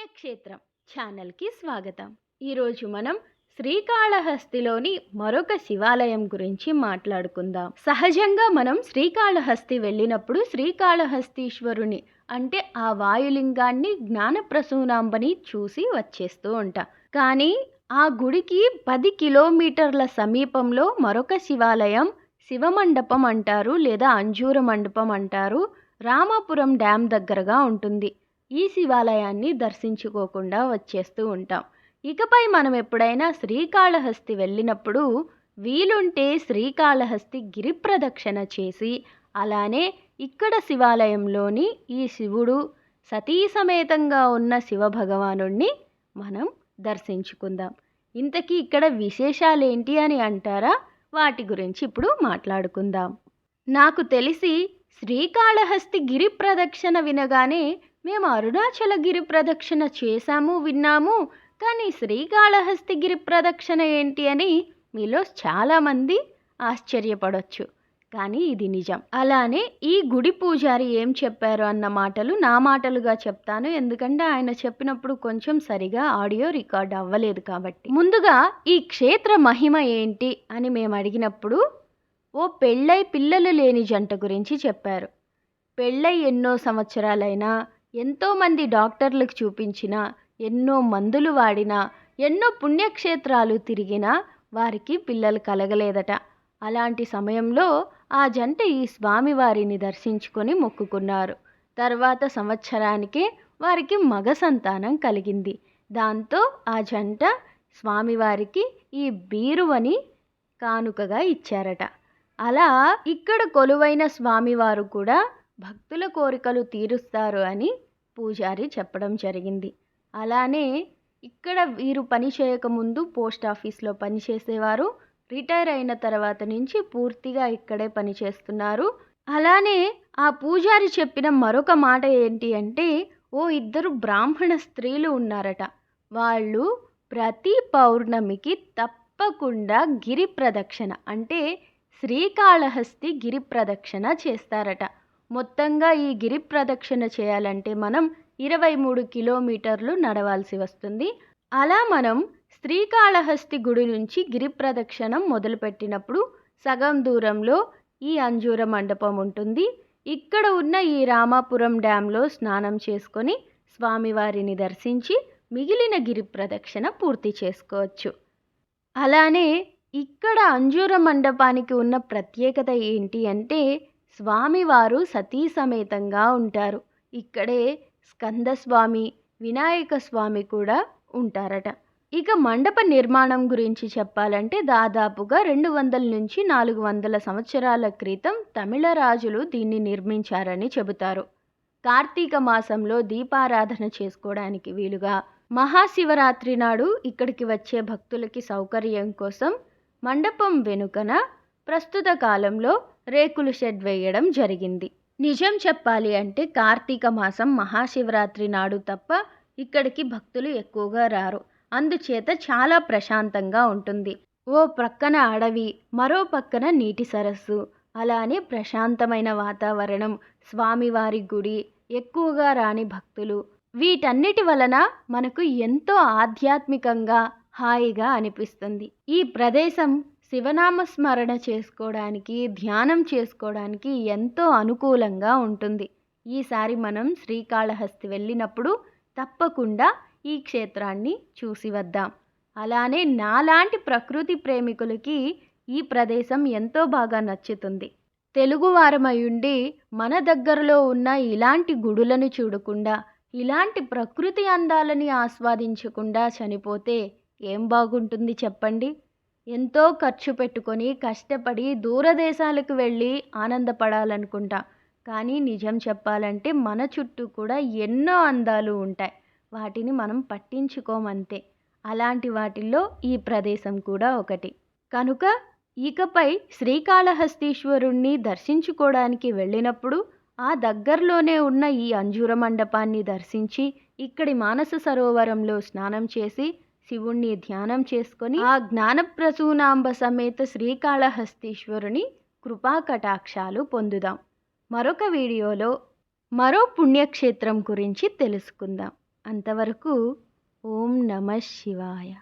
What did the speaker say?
పుణ్యక్షేత్రం ఛానల్కి స్వాగతం. ఈరోజు మనం శ్రీకాళహస్తిలోని మరొక శివాలయం గురించి మాట్లాడుకుందాం. సహజంగా మనం శ్రీకాళహస్తి వెళ్ళినప్పుడు శ్రీకాళహస్తీశ్వరుని అంటే ఆ వాయులింగాన్ని జ్ఞానప్రసూనాంబని చూసి వచ్చేస్తూ ఉంటాం. కానీ ఆ గుడికి పది కిలోమీటర్ల సమీపంలో మరొక శివాలయం శివమండపం అంటారు లేదా అంజూర మండపం అంటారు రామాపురం డ్యామ్ దగ్గరగా ఉంటుంది. ఈ శివాలయాన్ని దర్శించుకోకుండా వచ్చేస్తూ ఉంటాం. ఇకపై మనం ఎప్పుడైనా శ్రీకాళహస్తి వెళ్ళినప్పుడు వీలుంటే శ్రీకాళహస్తి గిరి ప్రదక్షిణ చేసి అలానే ఇక్కడ శివాలయంలోని ఈ శివుడు సతీ సమేతంగా ఉన్న శివభగవానుణ్ణి మనం దర్శించుకుందాం. ఇంతకీ ఇక్కడ విశేషాలేంటి అని అంటారా? వాటి గురించి ఇప్పుడు మాట్లాడుకుందాం. నాకు తెలిసి శ్రీకాళహస్తి గిరి ప్రదక్షిణ వినగానే మేము అరుణాచల గిరి ప్రదక్షిణ చేశాము విన్నాము. కానీ శ్రీకాళహస్తి గిరి ప్రదక్షిణ ఏంటి అని మీలో చాలామంది ఆశ్చర్యపడవచ్చు కానీ ఇది నిజం. అలానే ఈ గుడి పూజారి ఏం చెప్పారు అన్న మాటలు నా మాటలుగా చెప్తాను. ఎందుకంటే ఆయన చెప్పినప్పుడు కొంచెం సరిగా ఆడియో రికార్డ్ అవ్వలేదు కాబట్టి. ముందుగా ఈ క్షేత్ర మహిమ ఏంటి అని మేము అడిగినప్పుడు ఓ పెళ్ళై పిల్లలు లేని జంట గురించి చెప్పారు. పెళ్ళై ఎన్నో సంవత్సరాలైనా ఎంతోమంది డాక్టర్లకు చూపించినా ఎన్నో మందులు వాడినా ఎన్నో పుణ్యక్షేత్రాలు తిరిగినా వారికి పిల్లలు కలగలేదట. అలాంటి సమయంలో ఆ జంట ఈ స్వామివారిని దర్శించుకొని మొక్కుకున్నారు. తర్వాత సంవత్సరానికే వారికి మగ సంతానం కలిగింది. దాంతో ఆ జంట స్వామివారికి ఈ బీరువని కానుకగా ఇచ్చారట. అలా ఇక్కడ కొలువైన స్వామివారు కూడా భక్తుల కోరికలు తీరుస్తారు అని పూజారి చెప్పడం జరిగింది. అలానే ఇక్కడ వీరు పని చేయకముందు పోస్ట్ ఆఫీస్లో పనిచేసేవారు రిటైర్ అయిన తర్వాత నుంచి పూర్తిగా ఇక్కడే పనిచేస్తున్నారు అలానే ఆ పూజారి చెప్పిన మరొక మాట ఏంటి అంటే ఓ ఇద్దరు బ్రాహ్మణ స్త్రీలు ఉన్నారట. వాళ్ళు ప్రతి పౌర్ణమికి తప్పకుండా గిరి ప్రదక్షిణ అంటే శ్రీకాళహస్తి గిరి ప్రదక్షిణ చేస్తారట. మొత్తంగా ఈ గిరి ప్రదక్షిణ చేయాలంటే మనం ఇరవై మూడు కిలోమీటర్లు నడవాల్సి వస్తుంది. అలా మనం శ్రీకాళహస్తి గుడి నుంచి గిరి ప్రదక్షిణం మొదలుపెట్టినప్పుడు సగం దూరంలో ఈ అంజూర మండపం ఉంటుంది. ఇక్కడ ఉన్న ఈ రామాపురం డ్యాంలో స్నానం చేసుకొని స్వామివారిని దర్శించి మిగిలిన గిరి ప్రదక్షిణ పూర్తి చేసుకోవచ్చు. అలానే ఇక్కడ అంజూర మండపానికి ఉన్న ప్రత్యేకత ఏంటి అంటే స్వామివారు సతీ సమేతంగా ఉంటారు. ఇక్కడే స్కందస్వామి వినాయక స్వామి కూడా ఉంటారట. ఇక మండప నిర్మాణం గురించి చెప్పాలంటే దాదాపుగా రెండు వందల నుంచి నాలుగు వందల సంవత్సరాల క్రితం తమిళ రాజులు దీన్ని నిర్మించారని చెబుతారు. కార్తీక మాసంలో దీపారాధన చేసుకోవడానికి వీలుగా మహాశివరాత్రి నాడు ఇక్కడికి వచ్చే భక్తులకి సౌకర్యం కోసం మండపం వెనుకన ప్రస్తుత కాలంలో రేకులు షెడ్ వేయడం జరిగింది. నిజం చెప్పాలి అంటే కార్తీక మాసం మహాశివరాత్రి నాడు తప్ప ఇక్కడికి భక్తులు ఎక్కువగా రారు. అందుచేత చాలా ప్రశాంతంగా ఉంటుంది. ఓ ప్రక్కన అడవి మరో పక్కన నీటి సరస్సు. అలానే ప్రశాంతమైన వాతావరణం స్వామివారి గుడి ఎక్కువగా రాని భక్తులు. వీటన్నిటి వలన మనకు ఎంతో ఆధ్యాత్మికంగా హాయిగా అనిపిస్తుంది. ఈ ప్రదేశం శివనామ స్మరణ చేసుకోవడానికి ధ్యానం చేసుకోవడానికి ఎంతో అనుకూలంగా ఉంటుంది. ఈసారి మనం శ్రీకాళహస్తి వెళ్ళినప్పుడు తప్పకుండా ఈ క్షేత్రాన్ని చూసి వద్దాం. అలానే నాలాంటి ప్రకృతి ప్రేమికులకి ఈ ప్రదేశం ఎంతో బాగా నచ్చుతుంది. తెలుగువారమయుండి మన దగ్గరలో ఉన్న ఇలాంటి గుడులను చూడకుండా ఇలాంటి ప్రకృతి అందాలని ఆస్వాదించకుండా చనిపోతే ఏం బాగుంటుంది చెప్పండి? ఎంతో ఖర్చు పెట్టుకొని కష్టపడి దూరదేశాలకు వెళ్ళి ఆనందపడాలనుకుంటాం. కానీ నిజం చెప్పాలంటే మన చుట్టూ కూడా ఎన్నో అందాలు ఉంటాయి. వాటిని మనం పట్టించుకోమంతే. అలాంటి వాటిల్లో ఈ ప్రదేశం కూడా ఒకటి. కనుక ఇకపై శ్రీకాళహస్తీశ్వరుణ్ణి దర్శించుకోవడానికి వెళ్ళినప్పుడు ఆ దగ్గరలోనే ఉన్న ఈ అంజూర మండపాన్ని దర్శించి ఇక్కడి మానస సరోవరంలో స్నానం చేసి శివుణ్ణి ధ్యానం చేసుకొని ఆ జ్ఞానప్రసూనాంబ సమేత శ్రీకాళహస్తీశ్వరుని కృపా కటాక్షాలు పొందుదాం. మరొక వీడియోలో మరో పుణ్యక్షేత్రం గురించి తెలుసుకుందాం. అంతవరకు ఓం నమ శివాయ.